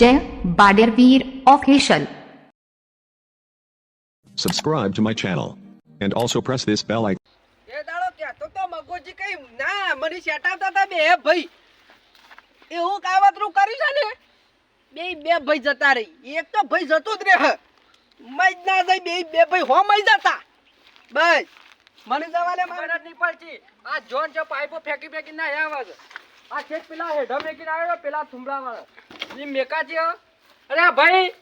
જય બાડેરવીર official. Subscribe to my channel. And also press this bell icon. એ દાડો કહેતો તો મગોજી કઈ ના મને શેટાવતા હતા બે ભાઈ. એવું કાવતરું કર્યું છે ને? બે બે ભાઈ જતા રહી. એક તો ભાઈ જતો જ રહે. મજ ના જાય બે બે ભાઈ હો મજ જતા. બસ. મને જવાને મારા. નહીં આ જોન જો પાઇપો ફેંકી ફેંકી ના આવે છે. આ છેક પેલા હેઢો ફેંકીને આવ્યો પેલા થુંબડા વાળા મેકાજી હો. અરે ભાઈ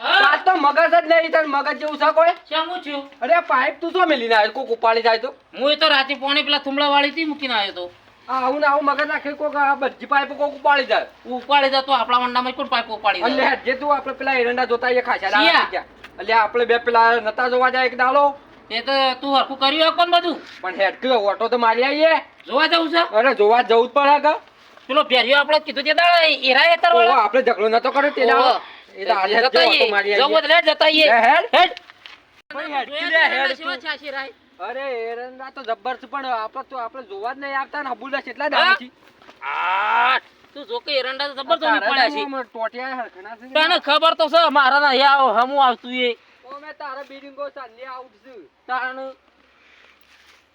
આ તો મગજ જ નહીં તાર મગજ જેવું છે કોઈ? શું છું? અરે પાઇપ તું શું મેલી ના કોક ઉપાડી જાય તો? હું તો રાતે પોણી પેલા થુમલા વાળી થી મૂકીને આવ્યો તો. આ આવું આવું મગજ નાખે કોક આ બધી પાઇપ કોક ઉપાડી જાય. ઉપાડી જાય તો આપણા મંડામાં કોણ પાઇપ ઉપાડી એટલે જાય જે તું આપણે પેલા એરંડા જોતા એ ખાસા એટલે આપણે બે પેલા નતા જોવા જાય એક ડાળો એ તો તું હરખું કર્યું કોણ બધું? પણ હેડ કે ઓટો તો મારી આવીએ જોવા જવું છે? અરે જોવા જવું જ પડે કે પેલો ભેરિયો આપણે કીધું તે દાડા એરા એતર વાળો આપણે ઝઘડો નતો કર્યો તે દાડા. એ તો આજે જતો મારી આઈએ. જવું આવીએ. એટલે જતા આઈએ. હેડ. હેડ. અરે એરંડા તો જબ્બર છે પણ આપણે તો આપણે જોવા જ નહીં આવતા ને હબુલા કેટલા દાડા છે આ, તું જો કે એરંડા તો જબ્બર પડ્યા છે. ટોટિયા હરખના છે તને ખબર તો છે મારા ના આવો હમું આવતું એ. તો મેં તારા બિલ્ડિંગો સાંજે આવું છું.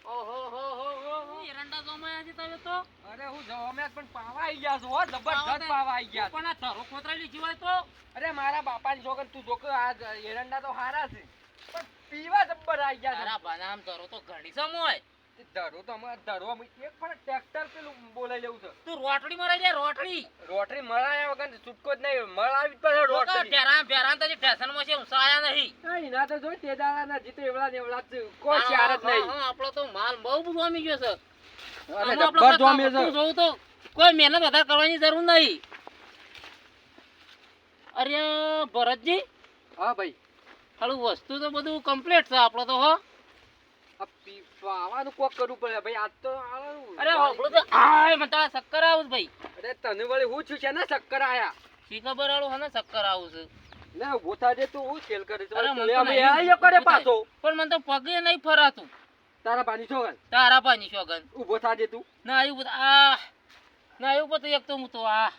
ઓહો હો હો હો એરંડા જોમાય આજે તમે તો? અરે હું જવા પણ પાવા આવી ગયા છું હો. જબરદસ્ત પાવા આવી ગયા પણ આ તારો કોતરાલી જીવાય તો? અરે મારા બાપાની છોકર તું જોકે આ એરંડા તો હારા છે. પણ પીવા જબ્બર આવી ગયા તારા બનામ તારો તો ઘણી સમ હોય છે ધરો તો અમે ધરો અમે એક પણ ટ્રેક્ટર પેલું બોલાઈ લેવું છે. તું રોટડી મરાઈ જાય રોટડી રોટરી મરાયા વગર છૂટકો જ નહીં. મરાવી પડે રોટરી ફેરાન ફેરાન તો ફેશનમાં છે ઉસાયા નહીં. નહીં ના તો જોઈ તે ના જીતે એવડા ને એવડા જ. છે કોઈ ચાર જ નહીં. હા, આપણો તો માલ બહુ બધું આમી ગયો છે. અરે જબ્બર જોમી છે. જોવું તો કોઈ મહેનત વધારે કરવાની જરૂર નહીં. અરે ભરતજી. હા ભાઈ. હાલું વસ્તુ તો બધું કમ્પ્લીટ છે આપણો તો હો. આ પી- કોક કરવું પડે ભાઈ આજ તો. અરે તો. આય મને તો આ આવું ભાઈ. અરે તને વળી હું છું છે ને ચક્કર આયા? શી ખબર વાળું હે ને આવું છે. લે ઊભો થાજે તું હું ખેલ કરે છે? અરે મને અમે આયો કરે પાછો. પણ મને તો પગે નહીં ફરાતું. તારા પાણી છોકર તારા શોગન ઊભો થાય તું. ના આવ્યું આ ના આવ્યું બધું એક તો હું તો આ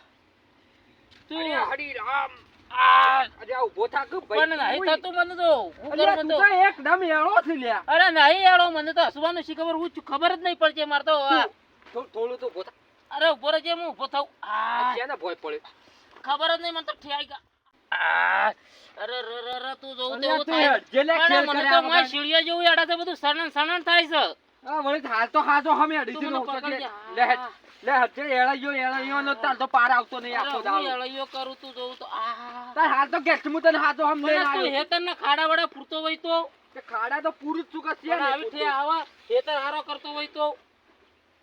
તું. હરી રામ અરે ઊભો ખબર જ નહીં તો અરે રહેજે હું ઊભો થાઉં. ભોય પડ્યો ખબર જ નહીં મને તો ઠેવાઈ ગયા અરે રે રે રે તું જોવું તેવું થાય. મને તો મારી વગર. જેવું યાડા બધું સણન સણન થાય છે. હા વળી હાલ તો હાજો હમે અડી દીધો મને તો પકડી લે જા. લે હજે એળાયો એળાયો નો તાર તો પાર આવતો નહીં આખો દાડો. એળૈયો કરું તું જોવું તો. આ તાર હાલ તો ગેસ્ટ મુ તને હાજો હમ લઈને પણ તું આવ્યો. ખાડા વાળા પૂરતો હોય તો? કે ખાડા તો પૂરું જ છે ને આવી ઠે આવા હેતર હારો કરતો હોય તો?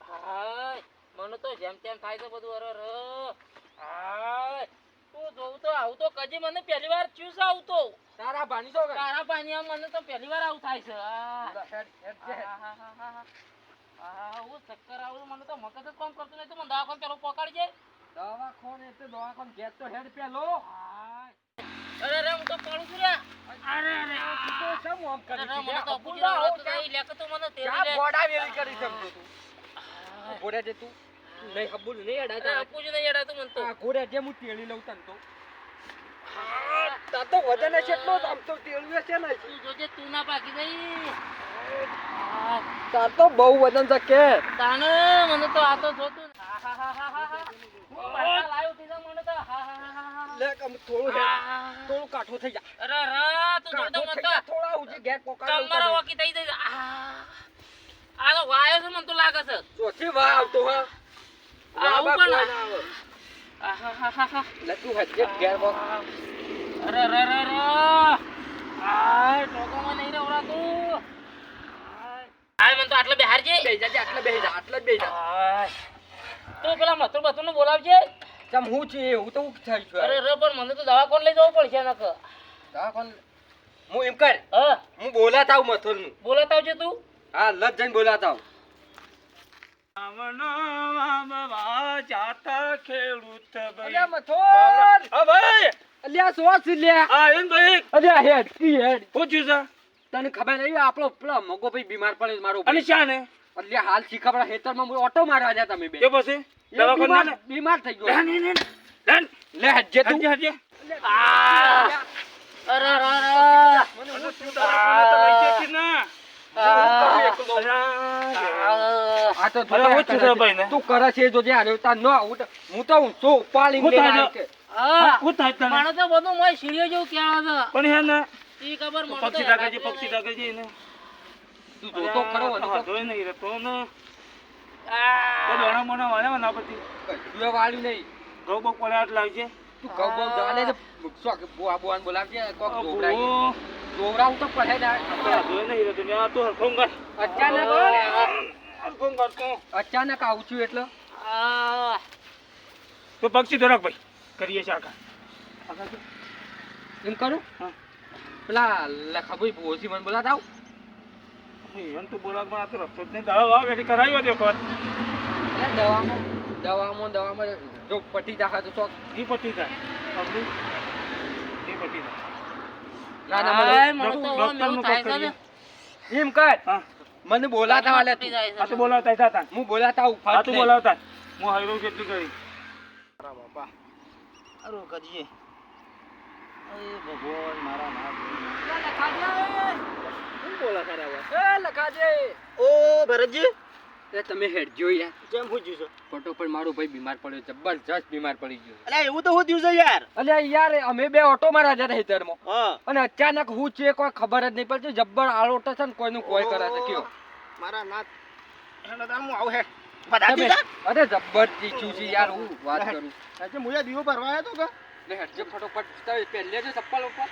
હાય મને તો જેમ તેમ થાય છે બધું. અરે રે હાય. તું તો આવું તો કજી મને પહેલી વાર ચૂસ આવતો તો. તારા ભાણી છો તારા પાણી મને તો પહેલી વાર આવું થાય છે. આહા, ચક્કર આવું મને તો મગજ જ કામ કરતું નહીં. તો મને દવાખાને પેલો પકડી જાય દવાખાને એટલે દવાખાને ગેસ તો હેડ પેલો. અરે રે હું તો પડું છું રે. અરે રે તું તો શેમ આમ કરી અરે મને તો બુડા આવડતું આવું નહીં. લેકે તો મને તેડી લે. ગોડા વેલી કરી છે તું? તું? હાય. તું નહીં હબુલ નહીં અરે અડાતા અબુજી નહીં અડાતું મને તો. આ ઘોડે જે હું તેડી લઉં તને તો. તાર વજન હશે એટલો આમ તો તેડવે છે ને. તું જોજે તું ના પાકી જઈ તાર તો બહુ વજન છે કે તાને મને તો આ તો જોતું તો. લે કમ થોડું થોડું કાઠું થઈ જા અરે રા તું જોતો કાઠું મને થઈ તો જા થોડા ઉજી ગેર પોકાડ લઉં કમર થઈ જાય છે. આ આ તો વાયો છે મને તો લાગે છે ચોથી વાહ આવતો હા આવું પણ. કોઈ ના આવે. આહાહાહાહા. લે તું હજે ગેર પોક અરે રે રે રે આય ટોકોમાં નહીં રવરાતું આય આય મને તો આટલે બહાર જે બેહી જાજે આટલે બેહી જા આટલે જ બેહી જા. તો પેલા મથુર બથુર ને બોલાવજે. તમ હું છે? હું તો હું થઈ છું. અરે રે પણ મને તો દવાખાને લઈ જવું પડશે નક દવાખાને હું એમ કર. હા. હું બોલાતા આવું મથુરનું. બોલાતા આવજે તું. હા લજ જઈને બોલાતા આવું. અલ્યા મથુર! હા ભાઈ અલ્યા સો લ્યા હા એમ ભાઈ અલ્યા હેડ. કી હેડ પૂછ્યું છે? તને ખબર નહીં આપણો પેલો મગો ભાઈ બીમાર પડે મારો અને શા ને એટલે હાલ શીખા હેતરમાં હું ઓટો મારવા જા તમે બે કે પછી દવાખાને બીમાર થઈ ગયો ના, ના. ડન લે હજે તું આ! અરે અરે અરે મને શું તારા તો લઈ જશે ને આ! આ તો હું કરે છું છે. ભાઈ ને. તું કરે છે જોજે ન હું તો હું તો હું. આ! હું બધું મોય જેવું છે પણ હે ને ઈ ખબર મને પક્ષી હેરાન ડાકે છે કરે પક્ષી નહીં. ડાકે તું જોતો ખરો અને જોઈ નહીં રહેતો ને. આ! દોણા મોણા વાળ્યા ના પછી કજુએ વાળ્યું નહીં. ઘઉં બહુ પડે હાથ લાવજે. તું ઘઉં બહુ જાણે છે શોખ બુઆ બુઆને બોલાવજે કોક જોવરાઈએ. ઓ, તો પડે ને જોઈ નહીં રહેતો ને આ તો હરખું કર. અચાનક હરખું કર તું. અચાનક આવું છું એટલે? આ! તો પક્ષી ધોરક ભાઈ કરીએ છે આખા એમ કરું? હા. પેલા લખાભાઈ ભોસી મને બોલાતા આવું. એમ તો બોલાવ પણ આ તો રસ્તો જ નહીં. દાવા વાવ એટલે કરાવ્યો હતો એક દવામાં દવામાં દવામાં જો પટી દાખા તો ચોક પટી પટી ના ડોક્ટર-. એમ કર. મને બોલાતા વાલે તું. જાય છે. આ તો બોલાવતા હતા હું બોલાતા આ તો બોલાવતા. હું હાઈરો જેટલી કરી. મારા બાપા. અરે કજીએ ભગવાન મારા નામ તમે હેડજો યાર. કેમ પૂછ્યું છે? ફોટો પર મારો ભાઈ બીમાર પડ્યો જબરજસ્ત બીમાર પડી ગયો. અલ્યા એવું તો હું દિવસે યાર. અલ્યા યાર અમે બે ઓટો મારા જતા હેતરમાં. હા. અને અચાનક હું છે કોઈ ખબર જ નહીં પડતી. જબ્બર આળોટો છે ને કોઈનું કોઈ કરે છે કયો. મારા નાથ એનો તાર હું આવું હે. અરે જબ્બર ચીચું છે યાર હું વાત કરું. આજે દીવો ભરવા આવ્યો તો કે? લે હેડજો ફટોફટ તમે પહેલે જો ચપ્પલ ઉપર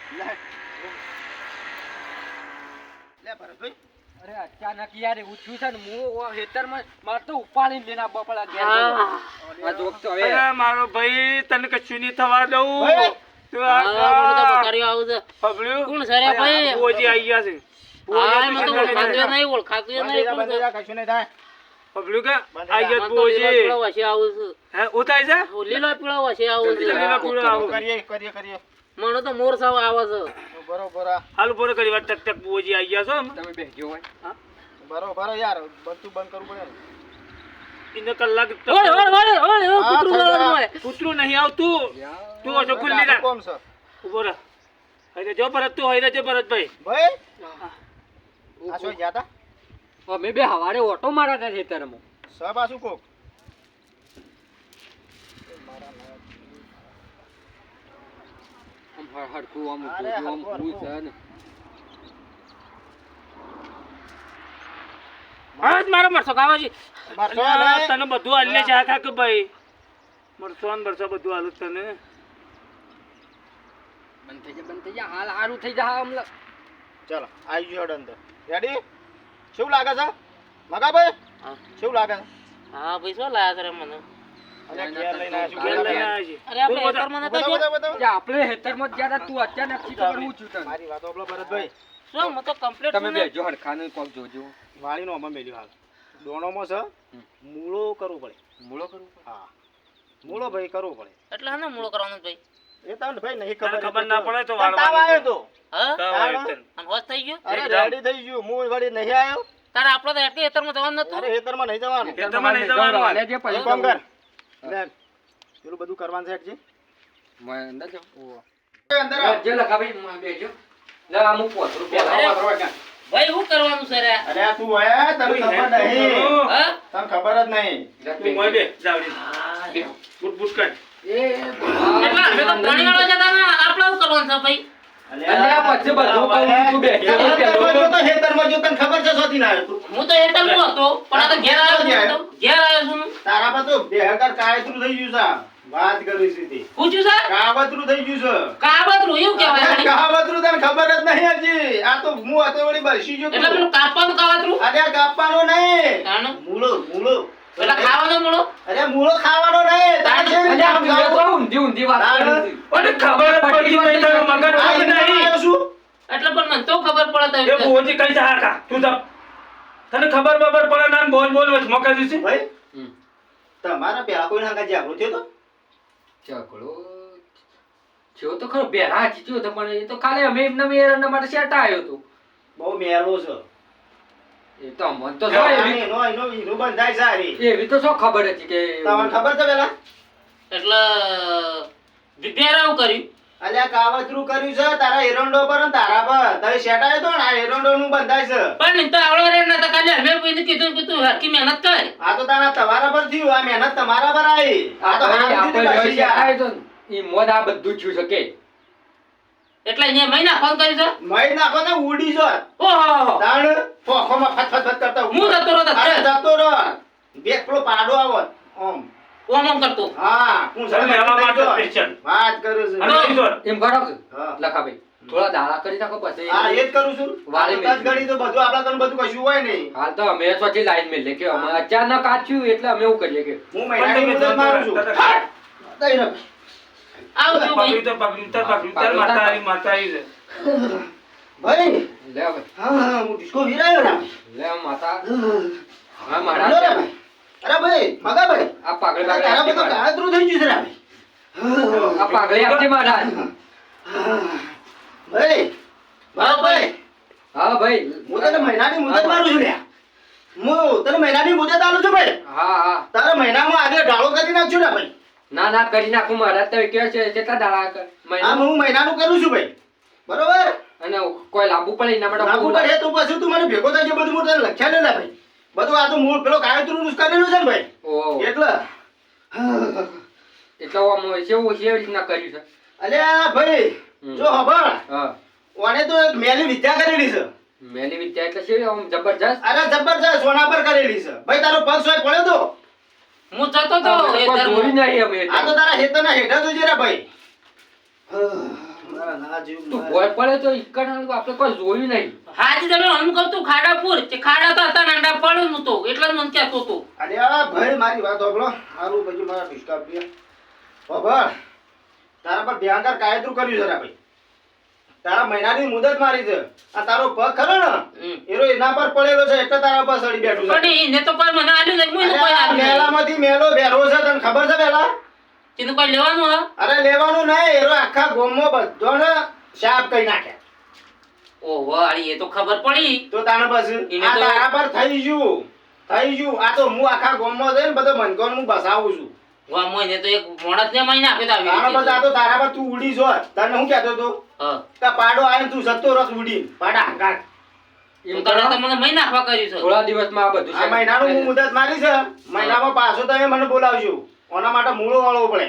લે ભરતભાઈ અરે અચાનક યાર એવું થયું છે ને હું હેતરમાં મારે તો ઉપાડીને લઈને આવવા પડે આ! બોલો. તો હવે મારો ભાઈ તને કશું નહીં થવા દઉં. તું આ, આવું છે. કોણ ભાઈ? આવી ગયા છે આ, મને તો ઓળખાતું નહીં, ઓળખાતું નહીં? પગલું કે આવી મને ગયા તો લીલો બોજી વસે આવું છે. હે ઉતાય છે? લીલો પીળો વસે આવું છે. લીલો પીળો આવું. મને તો મોર સાવ આવે છે. હાલ બોરો કરી વાત ટક ટક બોજી આઈ ગયા છો. તમે બેસજો હોય. એને કલાક ટક- ઓય, ઓય, ઓય, ઓય, ઓય, કૂતરું બોલાવવાનું હોય. કૂતરું નહીં આવતું. તું હશો ખુલ્લી રાખ. ઊભો રહે. હૈરે જો ભરત તું હૈરે જો ભરતભાઈ અમે બે હવારે ઓટો મારા હતા ખેતરમાં આમ હર- હરખું આમ જોજો આમ હું છે ને. હા, મારો મરસો કાવાજી. તને બધું આલ્યા છે આખા કે ભાઈ. મરસો ને મરસો બધું હાલું તને. બંધ થઈ જા બંધ થઈ જા. હાલ હારું થઈ જા આમ ચાલો આવી ગયો અંદર. રેડી શું લાગે છે? મગાભાઈ? હા. શું લાગે? છે હા, ભાઈ, શું લાગે છે મને? અરે, આપણે તું અત્યારે થી ખબર છું મારી વાતો ભરતભાઈ. શું, હું તો complete તમે. કોક જોજો. વાળીનો અમે મેલ્યું હાલ. દોણોમાં છે મૂળો કરવું પડે. મૂળો કરવું હા. મૂળો ભાઈ કરવું પડે. એટલે હે ને મૂળો કરવાનો જ ભાઈ. એ તમને ભાઈ નહીં ખબર ખબર ના પડે તો તને આવ્યો તો હા? હોશ થઈ ગયો? અરે રેડી થઈ ગયું હું વળી નહીં આવ્યો તારે આપણે તો હેઠી હેતરમાં જવાનું નતું. અરે હેતરમાં નહીં જવાનું ખેતરમાં નહીં જવાનું. હાલે છે પછી કામ કર લે પેલું બધું કરવાનું છે હેઠજી. મેં અંદર જાઉં. ઓહો. અંદર આવ. બેસજો લખા ભાઈ, માં બેસજો. લે આ હું પોતરું પહેલા અરે. ભાઈ, શું કરવાનું છે રે? અરે તું આયા તને ખબર નહીં હા? તને ખબર જ નહીં તું મોય બે, જાવડી. બુટ બુટ કાઢ. એ એટલે અમે તો પાણી વાળવા જતા ને, આપણે શું કરવાનું છે ભાઈ? અલ્યા, પછી બધું કહું છું, બેસજો તો હેતરમાં જો પહેલો. તો હેતરમાં જો તને ખબર છે શોધી ના હું તો હેતરમાં હતો, પણ આ તો ઘેર આવ્યો છું ઘેર આવ્યો છું તારા પર તો બેહકર કાયતરું થઈ ગયું છે વાત કરી તે. પૂછ્યું છે? કાવતરું થઈ ગયું છે કાબતરું એવું કહેવાય કાવતરું તને ખબર જ નહીં હજી આ તો હું હતો વળી બરસી ગયો એટલે પેલું કાપવાનું કાવતરું? અરે કાપવાનો નહીં? મૂળો મૂળો ખાવાનો મૂળો? અરે મૂળો ખાવાનો નહીં તારે કેવી રીતે અલ્યા, આ સમજાવું? તો ઊંધી ઊંધી વાત તારે- કરી છે. ઓને ખબર જ નહીં તારો મગજ આ જ ઈંડા નહીં. આવ્યો એટલે પણ મને તો ખબર પડે એ બોજી કઈ જા તું જા. તને ખબર બબર પડે ના બોલ બોલ મોકા ભાઈ તમારા પેલા કોઈ નાકા જાગૃત થયો તો ઝઘડો થયો તો ખરો બેરા થયો તો પણ એ તો ખાલી અમે એમને માટે સેટ આવ્યો હતો બહુ મેલો છે એ તો અમને તો આ એવી એનો એનો એનો બંધાય છે એવી તો શું ખબર હતી કે તમને ખબર છે પેલા? એટલે વિદ્યારાવ કર્યું. અલ્યા કાવતરું કર્યું છે તારા એરંડો પર ને તારા પર. તારે શેટાય તો ને આ એરંડો નું બંધાય છે. પણ તો આવડો રે અમે કોઈને કીધું કે તું હરકી મહેનત કર. આ તો તારા તમારા પર થયું આ મહેનત તમારા પર આવી. આ તો આપણે તો ઈ આ બધું થયું છે કે એટલે અહીંયા મહિના ફોન કરી છે? મહિના ફોન ઉડી જો ઓહો. તાણ પોખોમાં ફટ ફટ ફટ કરતો. હું જતો રહો અરે જતો રહો બે પેલો પાડો આવો. ઓમ. ઓમ ઓમ કરતો. હા. હું આવા નહીં માટે જો. વાત કરું છું. અને એમ કરો લખા ભાઈ થોડા દાડા કરી નાખો પછી. હા એ જ કરું છું. વાળી મેં તો મેલી. તો બધું આપણા કને બધું કશું હોય નહીં. હાલ તો અમે પછી લાઈન મેલે કે અમે અચાનક આચ્યું એટલે અમે એવું કરીએ કે હું મુદત મારું છું. નાખ. આવજો ભાઈ. તો પકડ્યું તો માતા આવી, માતા આવી છે. ભાઈ. લે હા હા હું ડિસ્કો વિરાયો ને. લે માતા. હા મારા અરે ભાઈ મગા ભાઈ. આ પાગડે અરે તારા બધું થઈ ગયું છે રે ભાઈ. આ પાગડે આપજે મારા. ભાઈ હા ભાઈ. હું તને મહિનાની મુદત મારું છું લ્યા. હું તને મહિનાની મુદત આલું છું ભાઈ. હા હા. તારા મહિનામાં આગળ ઢાળો કરી નાખજો ને ભાઈ. ના ના કરી નાખું મારા તમે કે છે કેટલા દાડા મહિના? હું મહિનાનું કરું છું ભાઈ. બરોબર? અને કોઈ લાંબુ પડે એના માટે લાગુ પડે તો પછી તું મને ભેગો થાય બધું હું તને લખ્યા ને ભાઈ. બધું આ તો મૂળ પેલો કાયતરું નું કરેલું છે ને ભાઈ? ઓહો. એટલે? એટલે આમ કેવું કેવી રીતના કર્યું છે? અલ્યા ભાઈ. જો હબળ ઓને તો એક મેલી વિદ્યા કરેલી છે. મેલી વિદ્યા એટલે છે આમ જબરજસ્ત? અરે જબરજસ્ત સોના પર કરેલી છે. ભાઈ તારો પગ સોય પડ્યો તો? હું જતો તો ધર્મ. જોઈ નહીં અમે આ તો તારા હેતરના હેઠા જોજે રે ભાઈ. મારા ના જેવું તું ભોય પડે તો ઈકડ આપણે કોઈ જોયું નહીં. હાજી તમે હમ કહું તું ખાડાપુર તે ખાડા તો હતા નાંડા પડ્યું હું તો. એટલે જ મને કહેતો તો અરે આ ભાઈ મારી વાત ઓગળો મારું પછી મારા ડિસ્ટર્બ દે ખબર તારા પર ભયંકર કાયદરું કર્યું જરા ભાઈ. તારા મહિનાની મુદત મારી છે. આ તારો પગ ખરો ને? એરો એના પર પડેલો છે એટલે તારા પર સડી બેઠું છે. પણ એને તો કોઈ મને આલ્યું નહીં હું કોઈ આ આલ્યું મેલામાંથી મેલો બેરો છે તને ખબર છે પેલા? તેનું કોઈ લેવાનું હા અરે લેવાનું નહીં એરો આખા ગોમમાં બધોને શાપ કરી નાખે. ઓહો અરે એ તો ખબર પડી. તો તાણે બસ આ તારા પર થઈ ગયું. થઈ ગયું. આ તો હું આખા ગોમમાં જઈને બધો મનકોન હું બસાવું છું. એને તો એક મોણસ ને મહિના આપે તો તારા પર આ તો તારા પર તું ઉડી જો. તને હું કહેતો તો હા. કે પાડો આવીને તું સત્તો રસ ઉડી. પાડા કાક એમ તો તારે કરો, તો મને મહિને નાખવા કર્યું છે. થોડા દિવસમાં આ બધું આ મહિનાનું હું મુદત મારી છે. મહિનામાં પાછો તમે મને બોલાવજો. ઓના માટે મૂળો વાળો પડે.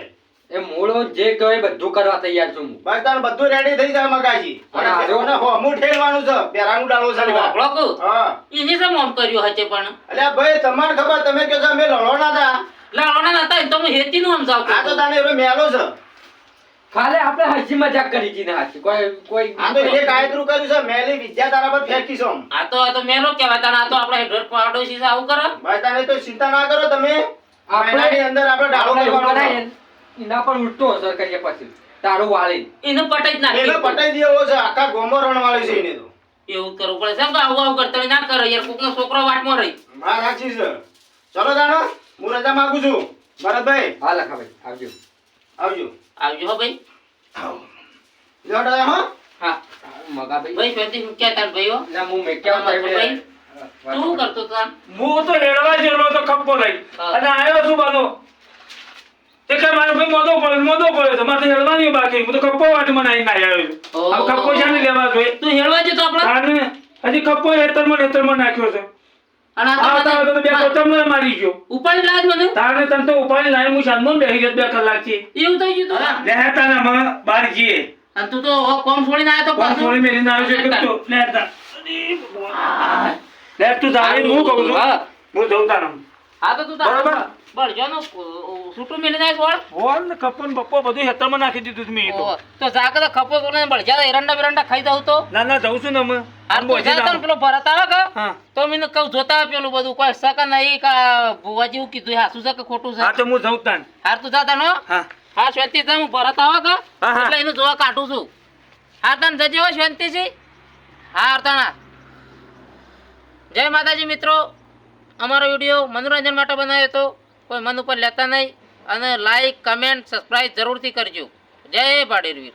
એ મૂળો જે કહે બધું કરવા તૈયાર છું હું. બસ તાર બધું રેડી થઈ જાય મગાજી. અને ઓને હોમું ઠેરવાનું છે. પેરાનું ડાળો છે ને કહું? હા. એને સમ ઓમ કર્યો હતે પણ. અલ્યા ભાઈ તમારે ખબર તમે કહો છો અમે લડો હતા લાવવાના નતા તો હું હેતી નું સમજાવતો આ તો હતો. તાને મેલો છે. ખાલી આપણે હસી મજાક કરી હતી ને હાચી કોઈ કોઈ આ તો એ કાયદરું કર્યું છે મેલી વિદ્યા તારા પર ફેંકી છો આ તો આ તો મેલો કહેવાય તાણે આ તો આપણે હેઠળ પાડોશી છે આવું કરે. ભાઈ તાને તો ચિંતા ના કરો તમે. આપણે- અંદર આપણે ડાળો એવું કરવાનો એના પર ઉલટો અસર કરીએ પછી. તારું વાળી એને પટાઈ જ છે. એને પટાઈ દેવો છે આખા ગોમો રણવાળી છે એને તો. એવું કરવું પડે સાહેબ આવું આવું કરતા ના કરે યાર કોકનો છોકરો વાટમાં રહી. સાચી છે. ચલો જાણો હું રજા માંગુ છું. ભરતભાઈ હા લખાભાઈ આવજો. આવજો. આવજો હો ભાઈ. લ્યો ડાયા, હો. હા. મગાભાઈ. ભાઈ શાંતિ હું ક્યાં તાર ભાઈઓ? ના હું મેક્યા ભાઈ તું કરતો તો આમ? હું તો હેડવા જેલો તો ખપ્પો લઈ હા. અને આવ્યો છું બાનો તે કે મારો ભાઈ મોદો પડ્યો મોદો પડ્યો તો મારે હેડવાની બાકી. હું તો ખપ્પો વાટી મને આવીને આવ્યો છું. હવે ખપ્પો શાને લેવા જોઈએ. તું હેળવા જતો આપડે તાને હજી ખપ્પો હેતરમાં હેતરમાં નાખ્યો છે. ઉપાડી લાજ મને? તારને તને તો ઉપાડી લાવી હું શાંતમાં બેસી ગયો બે કલાકથી એવું થઈ ગયું તું? લે તાને અમે બહાર જઈએ અને તું તો હવે કોમ છોડીને આવ્યો તો કોણ પાછો? થોડી મેલીને આવ્યો છે તો લે તા લે તું તારે હું કહું છું? હું. જઉં તારે હા તો તું બરાબર. બળજોનું છૂટું મેલી નાખ વળ. હોલ ને કપો બપ્પો બધું હેતરમાં નાખી દીધું મેં એ તો. ઓહો. તો ખપો તોડને બળજા એરંડા બેરંડા ખાઈ જાવ તો? ના ના જઉં છું ને અમે હાર તો તને પેલો ભરત આવે કે? તો મને કહું જોતા પેલું બધું કોઈ સકા નહીં કા ભુવાજી એવું કીધું હાસું છે કે ખોટું હા તો હું જઉં તાન. હાર તું જા તને હા? હા. શાંતિ હું ભરત આવે કે? હા, હા. એટલે એનું જોવા કાઢું છું. હા તને જજે હો હા અર્તાણા જય માતાજી મિત્રો. અમારો વીડિયો મનોરંજન માટે બનાવ્યો હતો. કોઈ મન ઉપર લેતા નહીં. અને લાઈક કમેન્ટ સબસ્ક્રાઈબ જરૂરથી કરજો. જય પાડેરવીર